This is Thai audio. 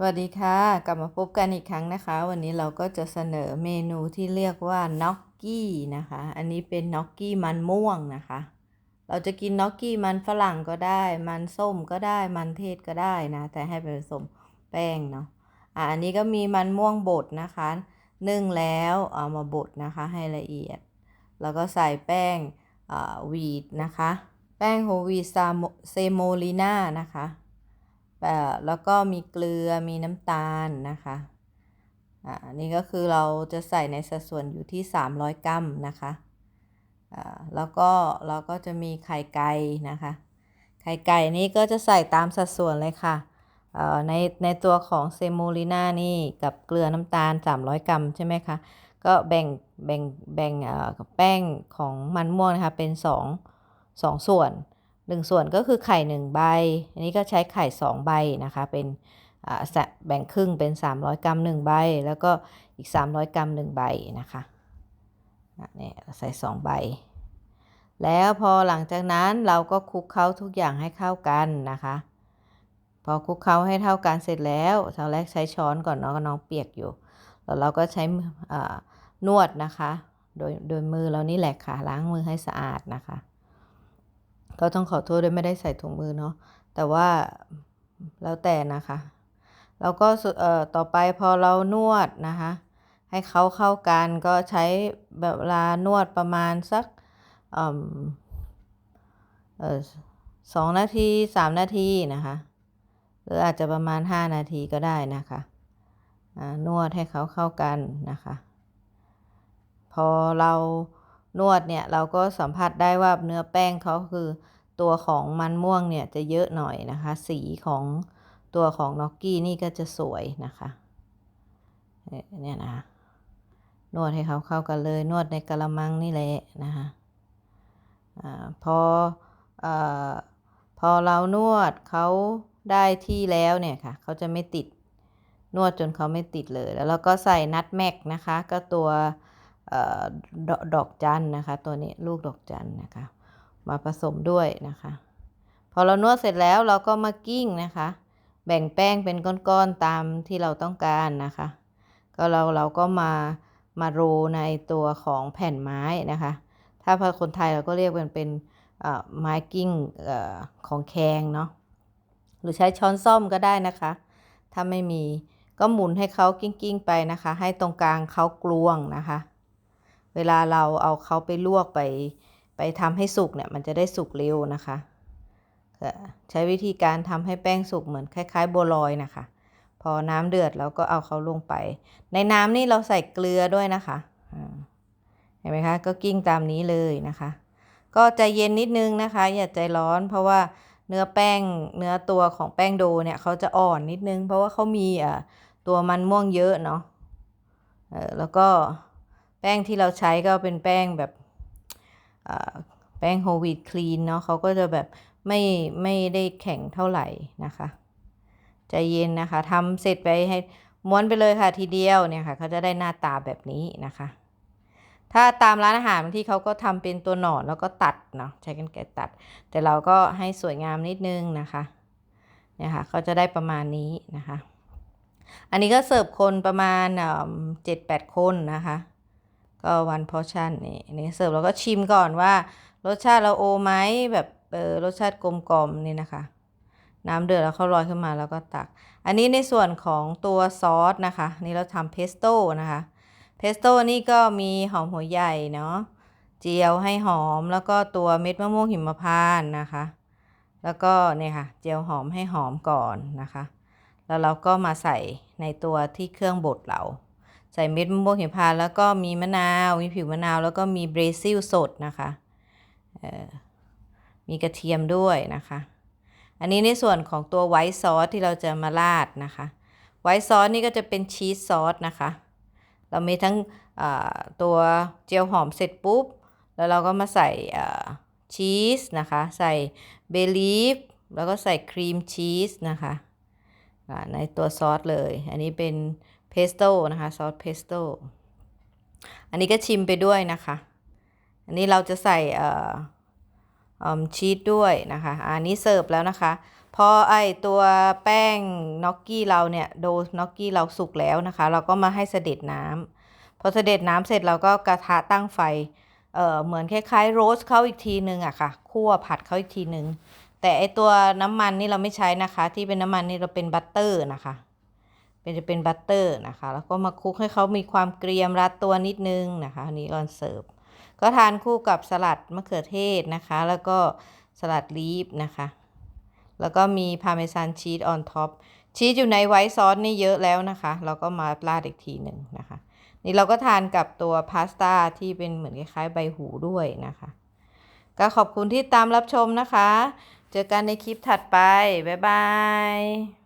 สวัสดีค่ะ กลับมาพบกันอีกครั้งนะคะ วันนี้เราก็จะเสนอเมนูที่เรียกว่าน็อกกี้นะคะ อันนี้เป็นน็อกกี้มันม่วงนะคะ เราจะกินน็อกกี้มันฝรั่งก็ได้ มันส้มก็ได้มันเทศก็ได้นะ แต่ให้ผสมแป้งเนาะอะอันนี้ก็มีมันม่วงบดนะคะนึ่งแล้วเอามาบดนะคะให้ละเอียด แล้วก็ใส่แป้งวีดนะคะ แป้งโฮวีตเซโมลิน่านะคะ แล้วก็มีเกลือมีน้ำตาลนะคะอ่านี่ก็คือเราจะใส่ในสัดส่วนอยู่ที่ 300 กรัมนะคะอ่าแล้วก็เราก็จะมีไข่ไก่นะคะ ไข่ไก่นี้ก็จะใส่ตามสัดส่วนเลยค่ะในในตัวของเซโมลิน่านี่กับเกลือน้ำตาล 300 กรัมใช่ไหมคะ ก็แบ่งแบ่งแบ่งแป้งของมันม่วงนะคะเป็น 2 2 ส่วน หนึ่งส่วนก็คือไข่หนึ่งใบ อันนี้ก็ใช้ไข่สองใบนะคะ เป็นแบ่งครึ่งเป็น 300 กรัม 1 ใบ แล้วก็อีก 300 กรัม 1 ใบนะคะนี่ใส่ 2 ใบ แล้วพอหลังจากนั้นเราก็คลุกเคล้าทุกอย่างให้เข้ากันนะคะ พอคลุกเคล้าให้เท่ากันเสร็จแล้วตอนแรกใช้ช้อนก่อนเนาะก็น้องเปียกอยู่ แล้วเราก็ใช้นวดนะคะ โดยโดยมือเรานี่แหละค่ะล้างมือให้สะอาดนะคะ ก็ต้องขอโทษด้วยไม่ได้ใส่ถุงมือเนาะแต่ว่าแล้วแต่นะคะ แล้วก็เอ่อต่อไปพอเรานวดนะคะ ให้เขาเข้ากันก็ใช้แบบเวลานวดประมาณสักเออสองนาทีสามนาทีนะคะ หรืออาจจะประมาณห้านาทีก็ได้นะคะนวดให้เขาเข้ากันนะคะ พอเรา นวดเนี่ยเราก็สัมผัสได้ว่าเนื้อแป้งเขาคือตัวของมันม่วงเนี่ยจะเยอะหน่อยนะคะ สีของตัวของน็อกกี้นี่ก็จะสวยนะคะเนี่ยนะนวดให้เขาเข้ากันเลยนวดในกระมังนี่แหละนะคะอพออพอเรานวดเขาได้ที่แล้วเนี่ยค่ะเขาจะไม่ติดนวดจนเขาไม่ติดเลย แล้วเราก็ใส่นัดแม็กนะคะ ก็ตัว ดอกจันนะคะ ตัวนี้ลูกดอกจันนะคะ มาผสมด้วยนะคะ พอเรานวดเสร็จแล้วเราก็มากิ้งนะคะ แบ่งแป้งเป็นก้อนๆตามที่เราต้องการนะคะ ก็เราเราก็มามาโรในตัวของแผ่นไม้นะคะ ถ้าพาคนไทยเราก็เรียกเป็นเป็นไม้กิ้งของแคงเนาะหรือใช้ช้อนซ่อมก็ได้นะคะ ถ้าไม่มีก็หมุนให้เขากิ้งๆไปนะคะ ให้ตรงกลางเขากลวงนะคะ เวลาเราเอาเขาไปลวกไป ไปทำให้สุกเนี่ยมันจะได้สุกเร็วนะคะ ใช้วิธีการทำให้แป้งสุกเหมือนคล้าย ๆ บัวลอยนะคะ พอน้ำเดือดเราก็เอาเขาลงไป ในน้ำนี่เราใส่เกลือด้วยนะคะเห็นไหมคะก็กิ้งตามนี้เลยนะคะ ก็ใจเย็นนิดนึงนะคะ อย่าใจร้อนเพราะว่าเนื้อแป้งเนื้อตัวของแป้งโดเนี่ยเขาจะอ่อนนิดนึง เพราะว่าเขามีตัวมันม่วงเยอะเนาะแล้วก็ แป้งที่เราใช้ก็เป็นแป้งแบบแป้งโฮวีตคลีนเนาะเขาก็จะแบบไม่ไม่ได้แข็งเท่าไหร่นะคะ ใจเย็นนะคะทำเสร็จไปให้ม้วนไปเลยค่ะทีเดียวเนี่ยค่ะเขาจะได้หน้าตาแบบนี้นะคะ ถ้าตามร้านอาหารบางที่เขาก็ทำเป็นตัวหนอนแล้วก็ตัดเนาะใช้กันไกตัด แต่เราก็ให้สวยงามนิดนึงนะคะเนี่ยค่ะเขาจะได้ประมาณนี้นะคะ อันนี้ก็เสิร์ฟคนประมาณเจ็ดแปดคนนะคะ ก็วันพอชั่นนี่นี่เสิร์ฟเราก็ชิมก่อนว่ารสชาติเราโอไหมแบบเออรสชาติกลมกล่อมนี่นะคะ น้ำเดือดแล้วเขาลอยขึ้นมาแล้วก็ตัก อันนี้ในส่วนของตัวซอสนะคะ นี่เราทำเพสโต้นะคะเพสโต้นี่ก็มีหอมหัวใหญ่เนาะเจียวให้หอมแล้วก็ตัวเม็ดมะม่วงหิมพานต์นะคะ แล้วก็เนี่ยค่ะเจียวหอมให้หอมก่อนนะคะ แล้วเราก็มาใส่ในตัวที่เครื่องบดเรา ใส่เม็ดมะม่วงหิมพานต์แล้วก็มีมะนาว มีผิวมะนาว แล้วก็มีเบรซิลสดนะคะมีกระเทียมด้วยนะคะ อันนี้ในส่วนของตัวไวท์ซอสที่เราจะมาราดนะคะ ไวท์ซอสนี่ก็จะเป็นชีสซอสนะคะ เรามีทั้งตัวเจียวหอมเสร็จปุ๊บ แล้วเราก็มาใส่ชีสนะคะ ใส่เบลีฟ แล้วก็ใส่ครีมชีสนะคะ ในตัวซอสเลย อันนี้เป็น สโต้นะคะซอสเพสโต้อันนี้ก็ชิมไปด้วยนะคะ อันนี้เราจะใส่ชีสด้วยนะคะ อันนี้เสิร์ฟแล้วนะคะ พอไอตัวแป้งน็อกกี้เราเนี่ยโดน็อกกี้เราสุกแล้วนะคะ เราก็มาให้เสด็จน้ำพอเสด็จน้ำเสร็จเราก็กระทะตั้งไฟเอ่อเหมือนคล้ายๆโรสเขาอีกทีนึงอะค่ะคั่วผัดเขาอีกทีนึง แต่ไอตัวน้ำมันนี่เราไม่ใช้นะคะ ที่เป็นน้ำมันนี่เราเป็นบัตเตอร์นะคะ เป็นจะเป็นบัตเตอร์นะคะ แล้วก็มาคลุกให้เขามีความเกรียมรัดตัวนิดนึงนะคะอันนี้ก่อนเสิร์ฟก็ทานคู่กับสลัดมะเขือเทศนะคะ แล้วก็สลัดลีฟนะคะ แล้วก็มีพาเมซานชีสออนท็อปชีสอยู่ในไวท์ซอสนี่เยอะแล้วนะคะ เราก็มาราดอีกทีหนึ่งนะคะ นี่เราก็ทานกับตัวพาสต้าที่เป็นเหมือนคล้ายๆใบหูด้วยนะคะ ก็ขอบคุณที่ตามรับชมนะคะ เจอกันในคลิปถัดไป บ๊ายบาย